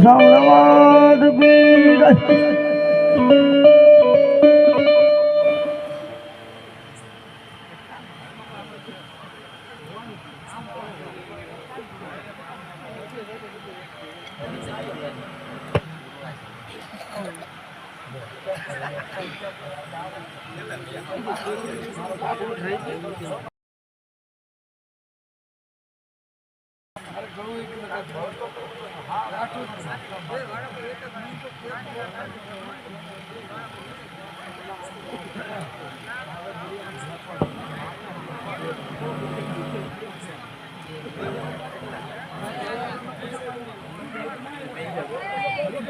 સાંભળવા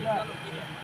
Yeah.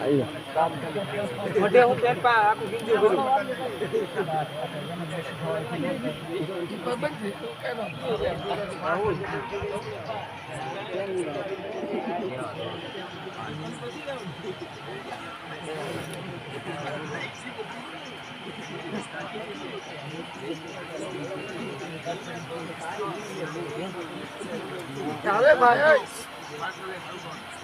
Aí, ó. Vou derrubar para lá com o vídeo. Cale, vai, oi!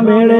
ಮೇಳೆ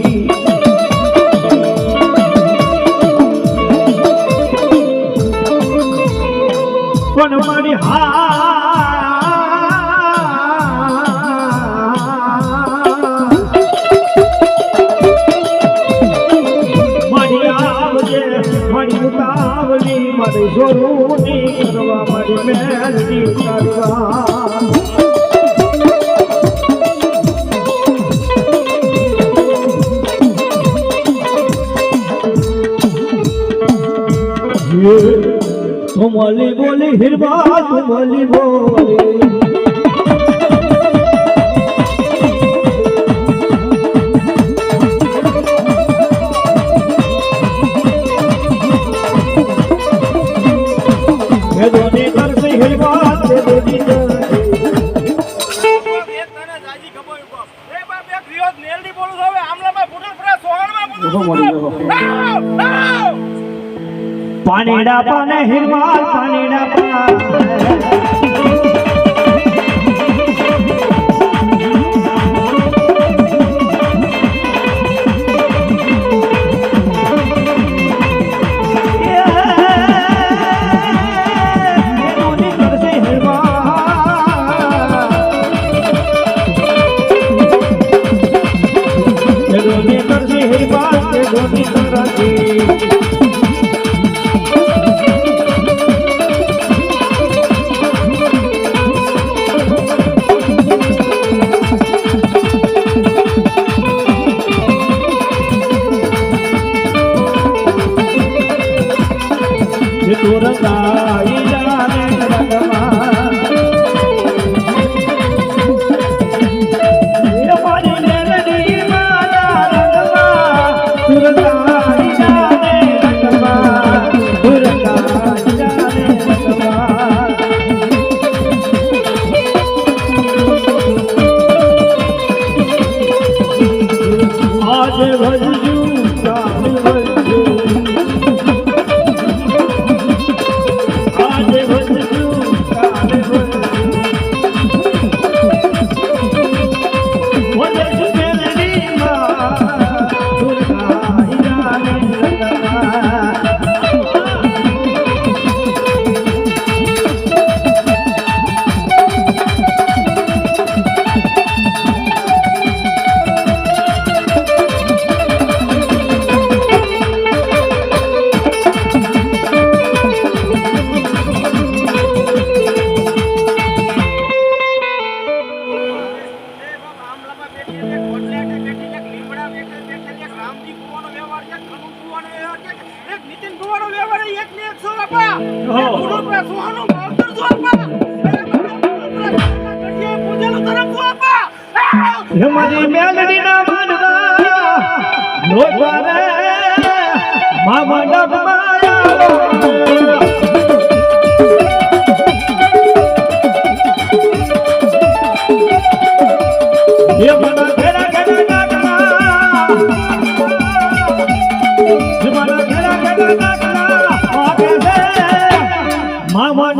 પણ મારી હા. મારી तुम अली बोली हिरवा तुम अली बोली પાણીડા પાને હિરવાલ પાણીડા પાને. મામા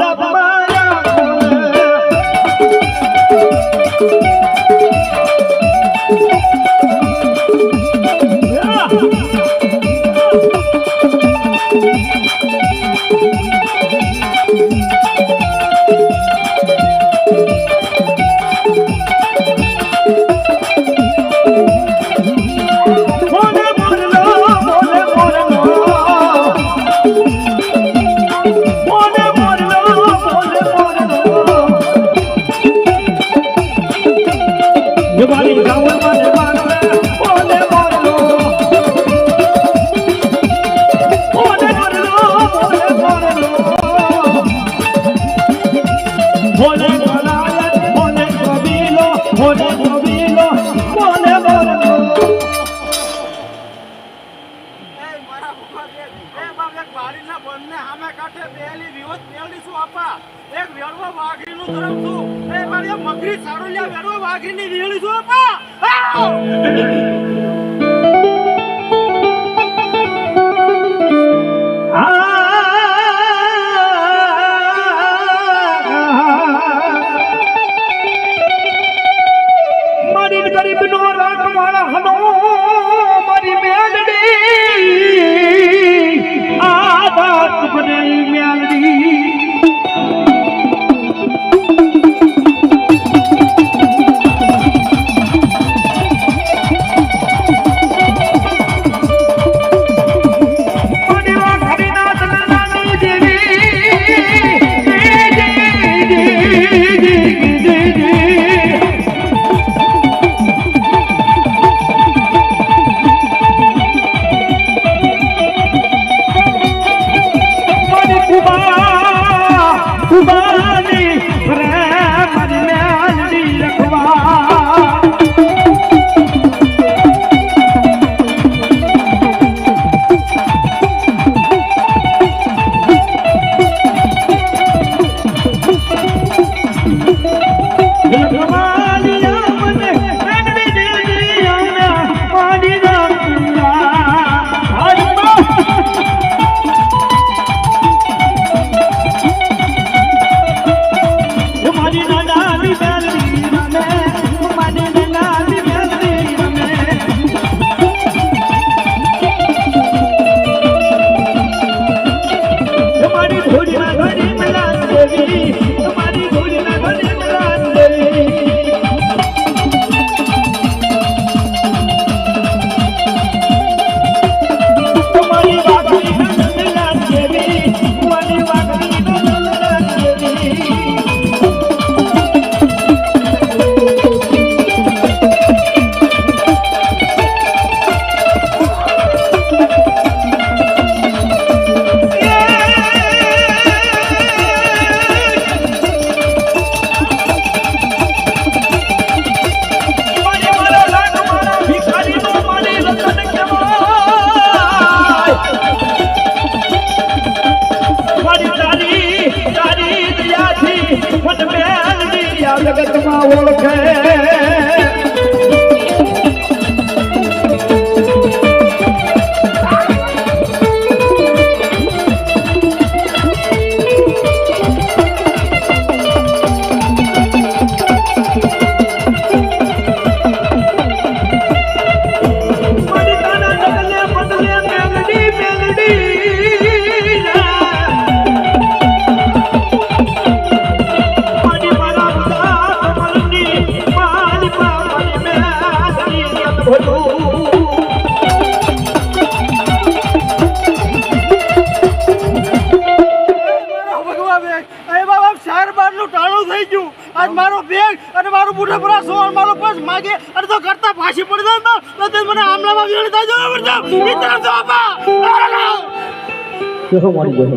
કેસો મારું ગયો.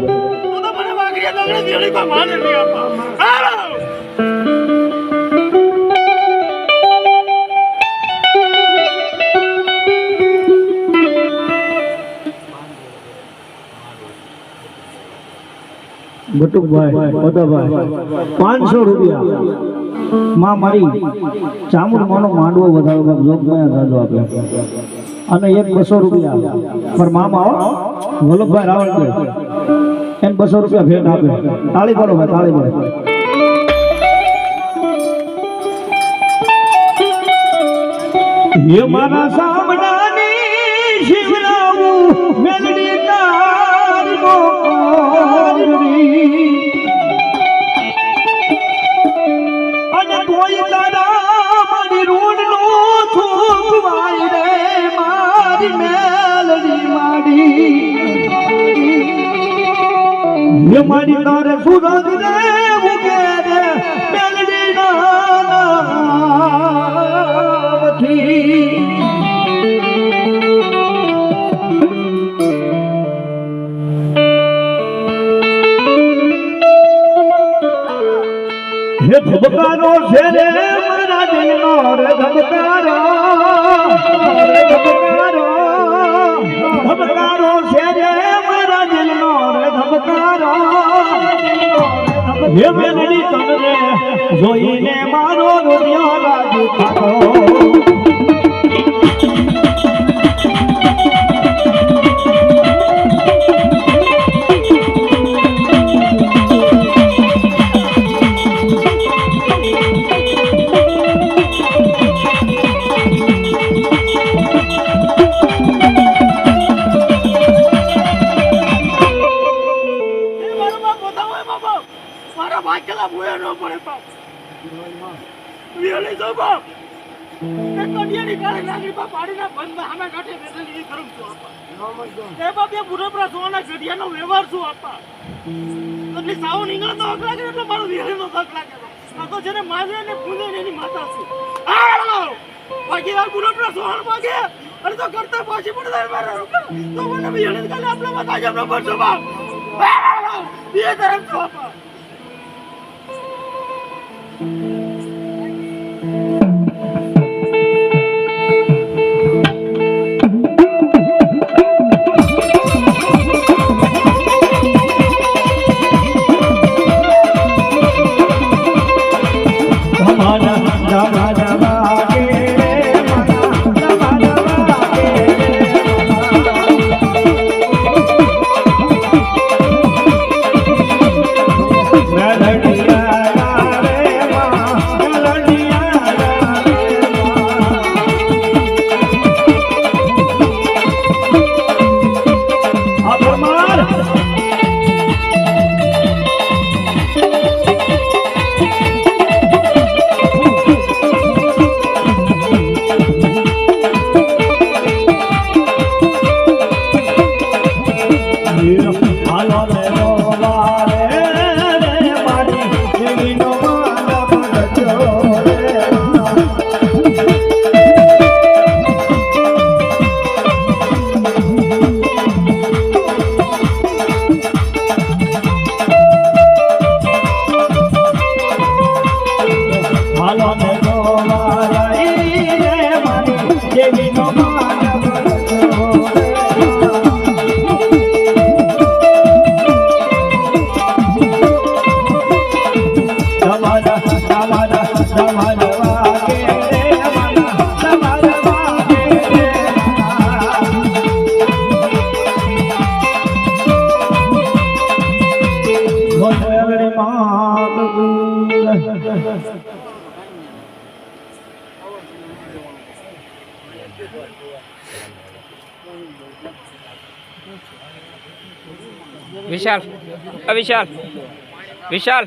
તો તો મને વાઘરી દંગડે દેણી કોઈ માન નહીં આપા ગુટુકભાઈ પોતાભાઈ પાંચસો રૂપિયા. માં મારી ચામુડ માનો માંડવો વધારો જોગ ગયા દાદો આપ્યા અને એક બસો રૂપિયા પણ મામા આવો. વલ્લભભાઈ રાવળકર એને બસો રૂપિયા ભેટ આપે. તાળી પડો ભાઈ, તાળી પાડો હે મારા શિવરાવું, મેલડી તાર મેલડી માડી. હે માડી તારે સુરત રે મુકે રે મેલડી નામથી હે ધબકારો છે રે મારા દિલનો રે ધબકારો. હે મેલડી તમને જોઈને મારો રોડિયો રાજુ થાતો એ કેલા ભૂયા ન પડે બાપ. વિયલી જો બાપ. એ કડિયાની કાળે નાગરી બાપ પાડીના બંધ સામે કાઢે બેઠેલી એ કરમ છું આપા. એ બાપ એ બુઢોપરા સોના ગઢિયાનો વ્યવહાર છું આપા. એટલે સાવ નીકળે તો હક લાગે એટલે મારો વિયલીનો હક લાગે આ તો જેને માજે ને પૂને ને એની માતા છું. આ બાકી આ બુઢોપરા સોહણ માગે અરે તો કરતા પાછી પડે મારે તો મને વિયલી કાલે આપણે માતા જ આપણે પડશે બાપ. એ તરફ છો આપા ધમાડા विशाल विशाल विशाल